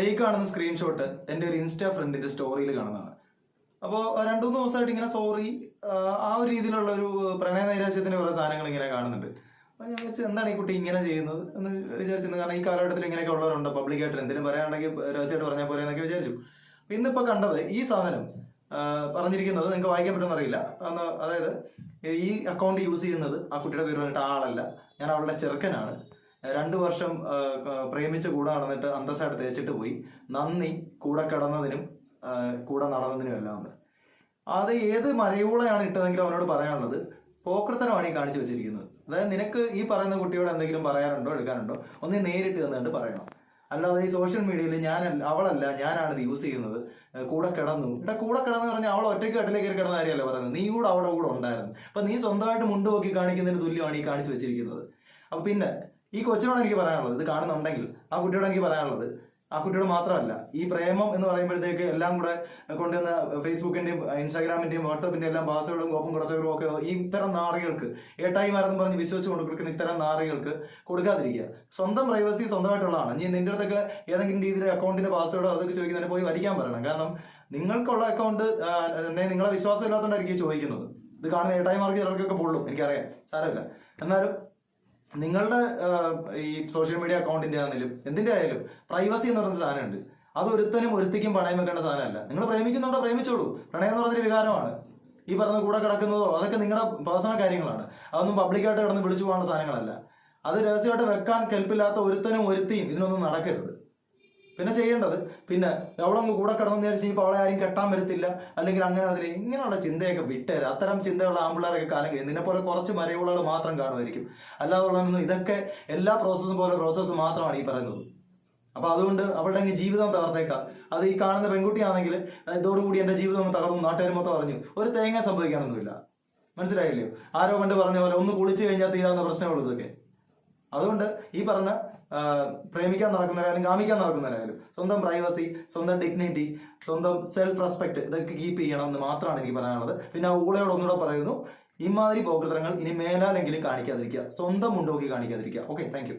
ഈ കാണുന്ന സ്ക്രീൻഷോട്ട് എന്റെ ഒരു ഇൻസ്റ്റാ ഫ്രണ്ടിന്റെ സ്റ്റോറിയിൽ കാണുന്നതാണ്. അപ്പോൾ രണ്ടു മൂന്ന് ദിവസമായിട്ട് ഇങ്ങനെ സോറി ആ ഒരു രീതിയിലുള്ള ഒരു പ്രണയ നൈരാശ്യത്തിന്റെ കുറേ സാധനങ്ങൾ ഇങ്ങനെ കാണുന്നുണ്ട്. അപ്പോൾ ഞാൻ വിചാരിച്ചു എന്താണ് ഈ കുട്ടി ഇങ്ങനെ ചെയ്യുന്നത് എന്ന് വിചാരിച്ചിരുന്നു. കാരണം ഈ കാലഘട്ടത്തിൽ ഇങ്ങനെയൊക്കെ ഉള്ളവരുണ്ട്? പബ്ലിക്കായിട്ട് എന്തെങ്കിലും പറയാനുണ്ടെങ്കിൽ രഹസ്യമായിട്ട് പറഞ്ഞാൽ പോലെ എന്നൊക്കെ വിചാരിച്ചു. ഇന്നിപ്പോൾ കണ്ടത് ഈ സാധനം പറഞ്ഞിരിക്കുന്നത് നിങ്ങൾക്ക് വായിക്കാൻ പറ്റുമെന്ന് അറിയില്ല അതായത് ഈ അക്കൗണ്ട് യൂസ് ചെയ്യുന്നത് ആ കുട്ടിയുടെ പേര് പറഞ്ഞിട്ട് ആളല്ല. ഞാൻ അവളുടെ ചെറുക്കനാണ്. രണ്ടു വർഷം പ്രേമിച്ച് കൂടെ നടന്നിട്ട് അന്തസ്സായിട്ട് തേച്ചിട്ട് പോയി. നന്ദി കൂടെ കിടന്നതിനും കൂടെ നടന്നതിനും എല്ലാം ഉണ്ട്. അത് ഏത് മരയൂളയാണ് ഇട്ടതെങ്കിലും അവനോട് പറയാനുള്ളത്. പോക്രത്തനമാണ് ഈ കാണിച്ചു വെച്ചിരിക്കുന്നത്. അതായത് നിനക്ക് ഈ പറയുന്ന കുട്ടിയോട് എന്തെങ്കിലും പറയാനുണ്ടോ എടുക്കാനുണ്ടോ ഒന്ന് നേരിട്ട് തന്നിട്ട് പറയണം. അല്ലാതെ ഈ സോഷ്യൽ മീഡിയയിൽ ഞാൻ അവളല്ല ഞാനാണ് ഇത് യൂസ് ചെയ്യുന്നത്. കൂടെ കിടന്നു. ഇവിടെ കൂടെ കിടന്ന് പറഞ്ഞാൽ അവൾ ഒറ്റയ്ക്ക് കട്ടിലേക്ക് കയറി കിടന്ന കാര്യമല്ല പറയുന്നത്? നീ കൂടെ അവിടെ കൂടെ ഉണ്ടായിരുന്നു. അപ്പൊ നീ സ്വന്തമായിട്ട് മുണ്ട് നോക്കി കാണിക്കുന്നതിന് തുല്യമാണ് ഈ കാണിച്ചു വെച്ചിരിക്കുന്നത്. അപ്പൊ പിന്നെ ഈ കൊച്ചിനോട് എനിക്ക് പറയാനുള്ളത്. ഇത് കാണുന്നുണ്ടെങ്കിൽ ആ കുട്ടിയോട് എനിക്ക് പറയാനുള്ളത്. ആ കുട്ടിയോട് മാത്രമല്ല ഈ പ്രേമം എന്ന് പറയുമ്പോഴത്തേക്ക് എല്ലാം കൂടെ കൊണ്ടുവന്ന ഫേസ്ബുക്കിന്റെയും ഇൻസ്റ്റാഗ്രാമിന്റെയും വാട്സാപ്പിന്റെയും എല്ലാം പാസ്വേഡും കോപ്പും കുറച്ചവരും ഒക്കെ ഈ ഇത്തരം നാറികൾക്ക് ഏട്ടായിമാരെന്ന് പറഞ്ഞ് വിശ്വസിച്ച് കൊണ്ട് കൊടുക്കുന്ന ഇത്തരം നാറികൾക്ക് കൊടുക്കാതിരിക്കുക. സ്വന്തം പ്രൈവസി സ്വന്തമായിട്ടുള്ളതാണ്. നീ നിന്റെ അടുത്തൊക്കെ ഏതെങ്കിലും രീതിയിൽ അക്കൗണ്ടിന്റെ പാസ്വേഡോ അതൊക്കെ ചോദിക്കുന്നതിന് പോയി വലിക്കാൻ പറയണം. കാരണം നിങ്ങൾക്കുള്ള അക്കൗണ്ട് എന്നെ നിങ്ങളെ വിശ്വാസം ഇല്ലാത്തതുകൊണ്ടായിരിക്കും ചോദിക്കുന്നത്. ഇത് കാണുന്ന ഏട്ടായിമാർക്ക് ചിലർക്കൊക്കെ പൊള്ളും എനിക്കറിയാം. സാരമില്ല. എന്നാലും നിങ്ങളുടെ ഈ സോഷ്യൽ മീഡിയ അക്കൗണ്ടിന്റെ ആണെങ്കിലും എന്തിന്റെ ആയാലും പ്രൈവസി എന്ന് പറയുന്ന സാധനമുണ്ട്. അത് ഒരുത്തനും ഒരുത്തിക്കും പണയം വെക്കേണ്ട സാധനമല്ല. നിങ്ങൾ പ്രേമിക്കുന്നുണ്ടോ പ്രേമിച്ചോളൂ. പ്രണയം എന്ന് പറഞ്ഞൊരു വികാരമാണ്. ഈ പറഞ്ഞ കൂടെ കിടക്കുന്നതോ അതൊക്കെ നിങ്ങളുടെ പേഴ്സണൽ കാര്യങ്ങളാണ്. അതൊന്നും പബ്ലിക്കായിട്ട് കിടന്ന് വിളിച്ചു പോകാനുള്ള സാധനങ്ങളല്ല. അത് രഹസ്യമായിട്ട് വെക്കാൻ കെൽപ്പില്ലാത്ത ഒരുത്തനും ഒരുത്തിയും ഇതിനൊന്നും നടക്കരുത്. പിന്നെ ചെയ്യേണ്ടത് പിന്നെ എവിടെ കൂടെ കിടന്നു വിചാരിച്ച് ഇനിയിപ്പോൾ അവളെ ആരും കെട്ടാൻ വരത്തില്ല. അല്ലെങ്കിൽ അങ്ങനെ അതിൽ ഇങ്ങനെയുള്ള ചിന്തയൊക്കെ വിട്ടേര്. അത്തരം ചിന്തയുള്ള ആമ്പിള്ളേരൊക്കെ കാലം നിന്നെ പോലെ കുറച്ച് മരയുള്ളകൾ മാത്രം കാണുമായിരിക്കും. അല്ലാതെ ഇതൊക്കെ എല്ലാ പ്രോസസ്സും പോലെ പ്രോസസ്സ് മാത്രമാണ് ഈ പറയുന്നത്. അപ്പൊ അതുകൊണ്ട് അവളുടെ അങ്ങ് ജീവിതം തകർത്തേക്കാം. അത് ഈ കാണുന്ന പെൺകുട്ടിയാണെങ്കിൽ ഇതോടുകൂടി എന്റെ ജീവിതം ഒന്ന് തകർന്നു. നാട്ടുകാർ മൊത്തം പറഞ്ഞു ഒരു തേങ്ങ സംഭവിക്കാനൊന്നുമില്ല. മനസ്സിലായില്ലയോ ആരോ പണ്ട് പറഞ്ഞ പോലെ ഒന്ന് കുളിച്ചു കഴിഞ്ഞാൽ തീരാവുന്ന പ്രശ്നമുള്ളൂ ഇതൊക്കെ. അതുകൊണ്ട് ഈ പറഞ്ഞ പ്രേമിക്കാൻ നടക്കുന്നവരായാലും കാമിക്കാൻ നടക്കുന്നവരായാലും സ്വന്തം പ്രൈവസി സ്വന്തം ഡിഗ്നിറ്റി സ്വന്തം സെൽഫ് റെസ്പെക്ട് ഇതൊക്കെ കീപ്പ് ചെയ്യണം എന്ന് മാത്രമാണ് എനിക്ക് പറയാനുള്ളത്. പിന്നെ ആ ഊളയോട് ഒന്നുകൂടെ പറയുന്നു ഇമാതിരി പോകൃതങ്ങൾ ഇനി മേലാലെങ്കിലും കാണിക്കാതിരിക്കുക. സ്വന്തം മുണ്ടോക്കി കാണിക്കാതിരിക്കുക. Okay thank